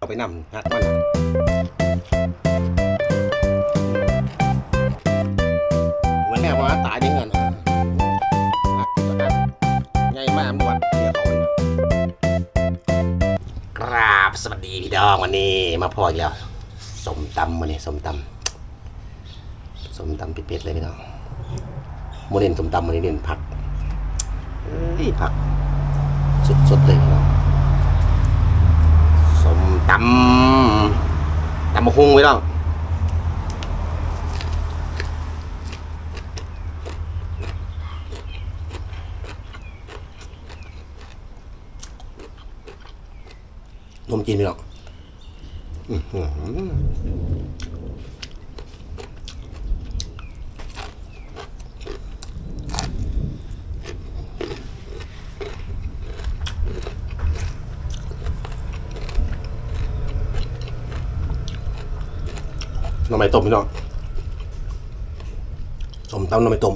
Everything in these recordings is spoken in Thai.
เอาไปนำหักมันเหมือนแม่ว่าตายยังเงินหักตัวนั้นใหญ่มากมวดเดียวเขากราบสวัสดีพี่ดองวันนี้มาพออีกแล้วสมตำวันนี้สมตำสมตำเผ็ดๆเลยพี่น้องโมเน้นสมตำวันนี้เน้นผักเอ้ยผักสดๆเลยพี่น้องสม ตำตำมะฮุงไว้แล้วนมจีนพี่น้องอื้อ หน่อไม้ต้มพี่น้องสมตำหน่อไม้ต้ม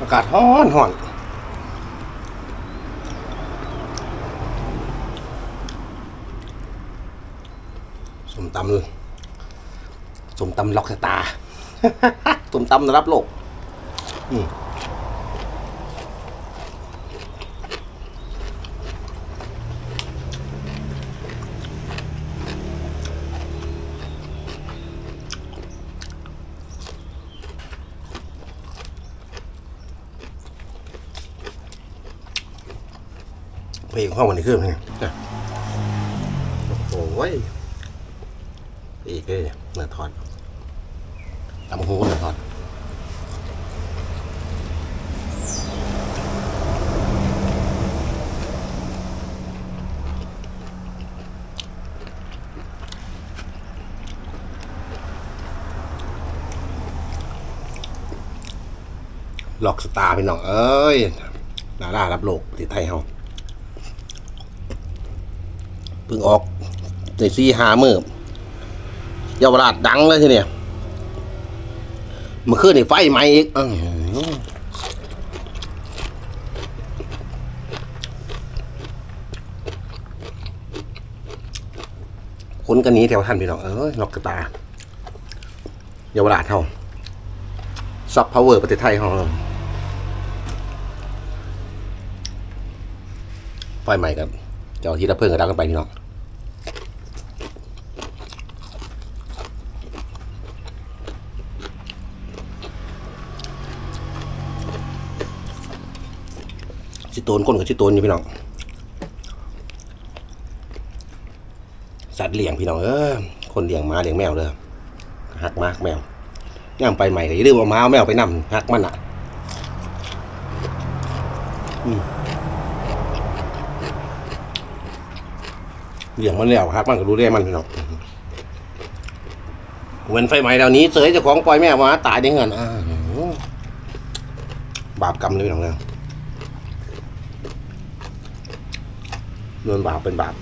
อากาศร้อนร้อนสมตำเลย สมตำล็อกสตาร์สมตำรับโลกเพลงห้องวันนี้คือไงโอ้โห อีกเลยเนี่ยเนื้อทอดตำหูเนะทอดล็อกสตาร์พี่น้อง เอ้ยนาลารับโลกประเทศไทยเฮาเพิ่งออกในซีหามือ เยาวราชดังเลยทีเนี้ยมื่อคืนนี่ไฟไหม้อีกอื้อหือคนกันนี้แถวท่านพี่น้องเอ้ยนอกกระตาเยาวราชเฮาซับพาวเวอร์ประเทศไทยเฮาไฟใหม่ครับเจ้าที่ดับเพลิงกระดังกันไปพี่น้อง ชิโตนคนกับชิโตนอยู่พี่น้องสัตว์เลี้ยงพี่น้องเออคนเลี้ยงหมาเลี้ยงแมวเลยหักมากแมวย่างไปใหม่ก็อย่าลืมเอาหมาเอาแมวไปนำหักมันอะเลี้ยงมันแล้วหักมันก็รู้เรื่องมันพี่น้องเว้นไฟไหม้แล้วนี้เสยเจ้าของปล่อยแมวมาตายได้เงินอ่าบาปกรรมเลยพี่น้องเนี่ย เงินบาปเป็นบาป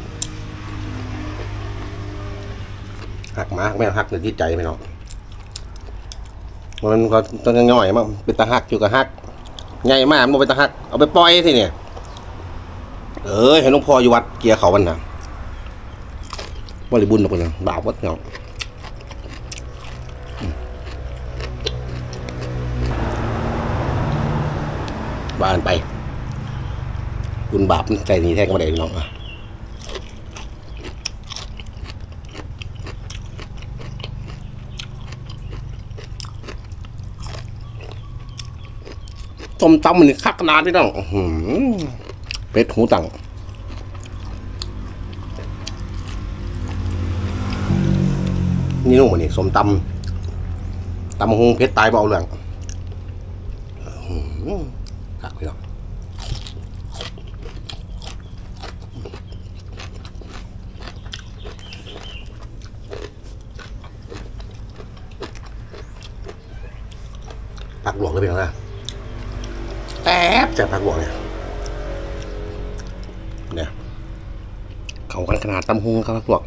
หักมาหักแม่หักในที่ใจไม่เนาะมันก็ต้องย่อยมั้งเป็นตาหักอยู่กับหักใหญ่มากมันเป็นตาหัก เอาไปปล่อยสิเนี่ย เอ้ยให้หลวงพ่ออยู่วัดเกียร์เขาวันน่ะบริบุญหรอกนะบาปวัดเนาะบ้านไป ญบาปใจหนีแท้งมาได้พี่น้องอะต้มตำมันนี่คักนาดพี่น้องเป็ดหูตังนี่นุ่มมันนี่สมตำตำหงเพชรตายเบาเรื่องคักพี่น้อง ผักหลวงเลยเป็นไงแอบจากผักหลวงเนี่ยเนี่ยเขาเขากันขนาดตำฮงครับพวก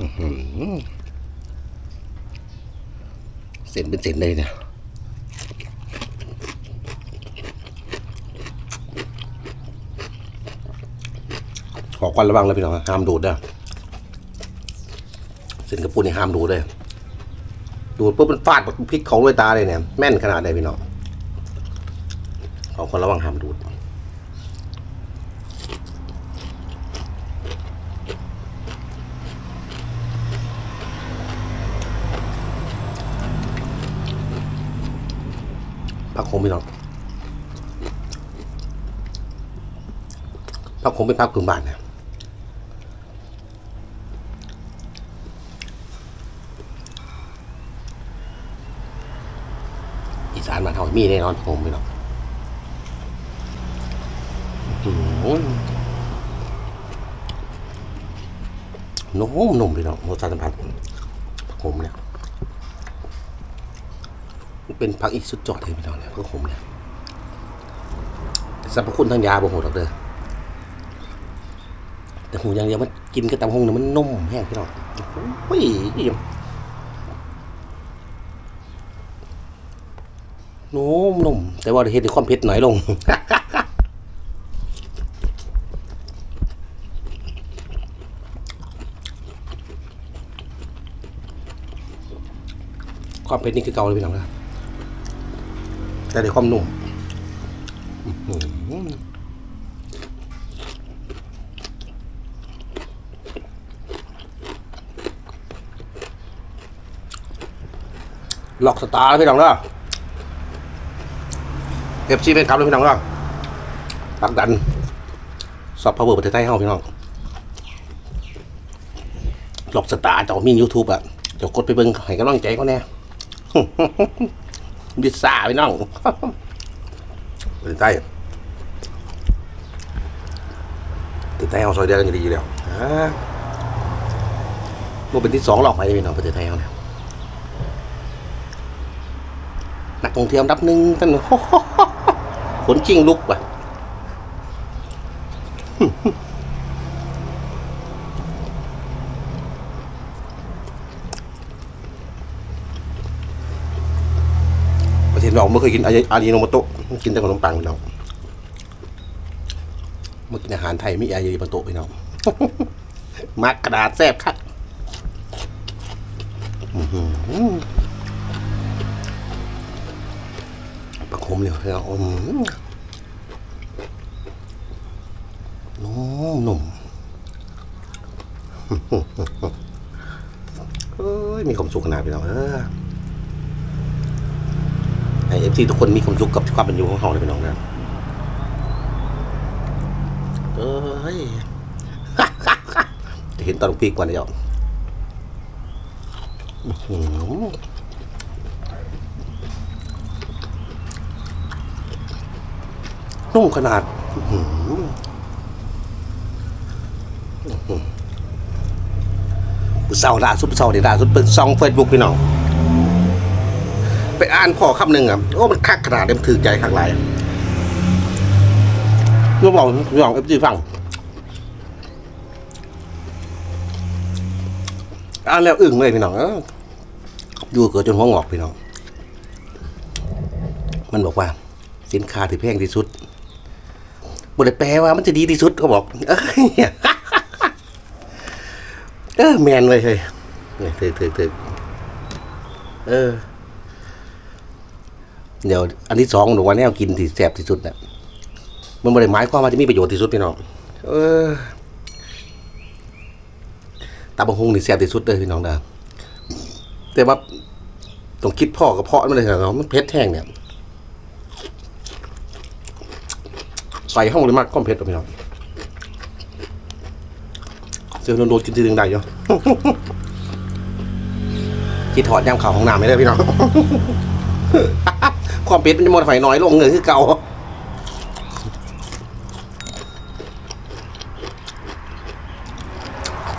อื้อหือเส้นเป็นเส้นเลยเนี่ย ควันระวังเลยพี่น้องห้ามดูดนะเส้นกระปุนนี่ห้ามดูดเลย ดูดปุ๊บมันฟาดพริกเขาด้วยตาเลยเนี่ยแม่นขนาดไหนพี่น้องขอคนระวังห้ามดูดผักโขมพี่น้องผักโขมเป็นผักพื้นบ้านนะอีสาน มีแน่นอนผักโขมพี่น้องอื้อหือนุ่มนุ่มพี่น้องรสชาติสัมผัสผักขมเนี่ยเป็นผักอีกสุดยอดเลยพี่น้องเนี่ยผักขมเนี่ยสรรพคุณทางยาบ่โหดอกเด้อแต่หูอย่างเดียวมันกินกับตำหงเนี่ยมันนุ่มแห้งพี่น้องโอ้ย นุ่มนุ่มแต่ว่าเฮ็ดความเผ็ดน้อยลงความเผ็ดนี่คือเก่าเลยพี่น้องนะแต่ได้ความนุ่มหล็อกสตาร์พี่น้องนะ เอฟซีเป็นครับเลยพี่น้องเนาะปักดันสอบพาวเวอร์ประเทศไทยเฮาพี่น้องหลอกสตาร์เจ้ามียูทูบอะเจ้ากดไปเบิ่งให้กำลังใจเขาแน่ดิสาพี่น้องตื่นใจตื่นใจเทศไทยเอาซอยเดียวกันอยู่ดีแล้วอ่ามันเป็นที่สองหลอกไปพี่น้องประเทศไทยเอาเนี่ยนักท่องเที่ยวดับหนึ่งท่าน ขนชิงลุกว่ะประเทศเราไม่เคยกินอาริโนโมโตะกินแต่ขนมปังพี่น้องมากินอาหารไทยไมีอาริโนโมโตะพี่น้องมักกระดาษแซ่บครั บอื้อหือมเลยพี่น้องอืมนุ่มนุ่มเอ้ยมีความสุขขนาดพี่น้องเออให้เอฟซีทุกคนมีความสุขกับความเป็นอยู่ของเขาเลยพี่น้องนะเอ้ยจะเห็นตอนปีกว่านี้อะอื้อหือ นุ่มขนาดผู้เศร้าด่าสุดผู้เศร้าเดี๋ยวด่าสุดเป็นซองเฟซบุ๊กพี่น้องไปอ่านพ่อคำหนึ่งอะโอ้มันคักขนาดเต็มถือใจคักหลายก็บอกลองเอฟซีฟังอ่านแล้วอึ้งเลยพี่น้องเอ้ออยู่เกิดจนหัวงอกพี่น้อง มันบอกว่า สินค้าที่แพงที่สุด บได้แปลว่ามันจะดีที่สุดเขาบอกเอ้ยเออแมนเลยเฮ้ยเถือถือถือเออ เดี๋ยว อันที่สองหนูว่าแนวกินที่แซ่บที่สุดน่ะมันไม่ได้หมายความว่าจะมีประโยชน์ที่สุดพี่น้องเออตาบะฮงนี่แซ่บที่สุดเลยพี่น้องนะแต่ว่าต้องคิดพ่อกระเพาะมันเลยเหรอมันเผ็ดแห้งเนี่ย ใส่ห้องเลยมากก้มเผ็ดตับพี่น้อเสือโดนกินทีนึงได้เยอะคิดถอดย่ำเข่าของน้ำไม่ได้พี่น้องความเผ็ดมันจะมดไฟน้อยลงเงินคือเก่า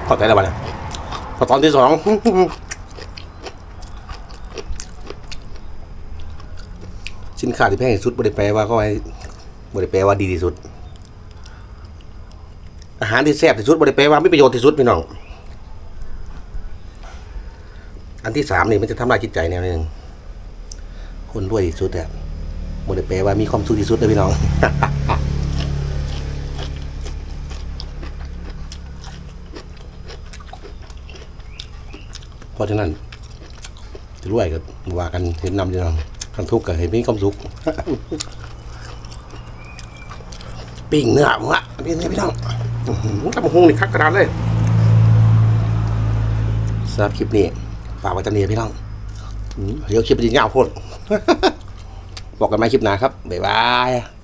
ขอใจแล้วบ้างพอตอนที่สองสินค้าที่แพงที่สุดบริแปลว่าก็ไอ้ บ่ได้แปลว่าดีที่สุด อาหารที่แซ่บที่สุดบ่ได้แปลว่าไมีประโยชน์ที่สุดพี่น้อง อันที่สามนี่มันจะทำลายจิตใจแนวหนึ่งคนรวยที่สุดอะบ่ได้แปลว่ามีความสุขที่สุดเลยพี่น้องเพราะฉะนั้นจะรวยก็ว่ากันเห็นนำพี่น้องคันทุกข์ก็เห็นมีความสุข ปิ้งเนื้อมึงอะพี่เนื้อพี่น้องอื้อหือตำหงนี่คักกระดานเลยสำหรับคลิปนี้ฝากไว้ตำนี้พี่น้องเดี๋ยวคลิปจะยาวโพดบอกกันไหมคลิปหน้าครับบ๊ายบาย